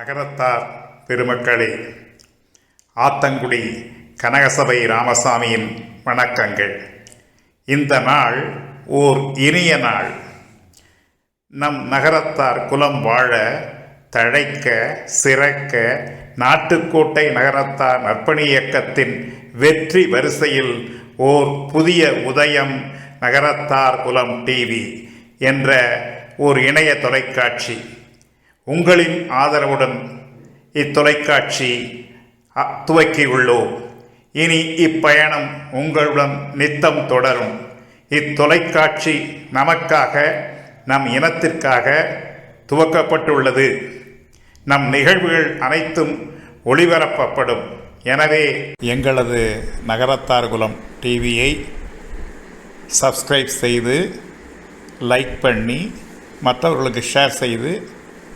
நகரத்தார் பெருமக்களே ஆத்தங்குடி கனகசபை ராமசாமியின் வணக்கங்கள். இந்த நாள் ஓர் இனிய நாள். நம் நகரத்தார் குலம் வாழ தழைக்க சிறக்க நாட்டுக்கோட்டை நகரத்தார் நற்பணி இயக்கத்தின் வெற்றி வரிசையில் ஓர் புதிய உதயம் நகரத்தார் குலம் டிவி என்ற ஓர் இணைய தொலைக்காட்சி. உங்களின் ஆதரவுடன் இத்தொலைக்காட்சி அ, துவக்கியுள்ளோம். இனி இப்பயணம் உங்களுடன் நித்தம் தொடரும். இத்தொலைக்காட்சி நமக்காக நம் இனத்திற்காக துவக்கப்பட்டுள்ளது. நம் நிகழ்வுகள் அனைத்தும் ஒளிபரப்பப்படும். எனவே எங்களது நகரத்தார் குலம் டிவியை சப்ஸ்கிரைப் செய்து லைக் பண்ணி மற்றவர்களுக்கு ஷேர் செய்து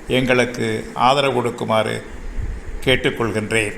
எங்களுக்கு ஆதரவு கொடுக்குமாறு கேட்டுக்கொள்கின்றேன்.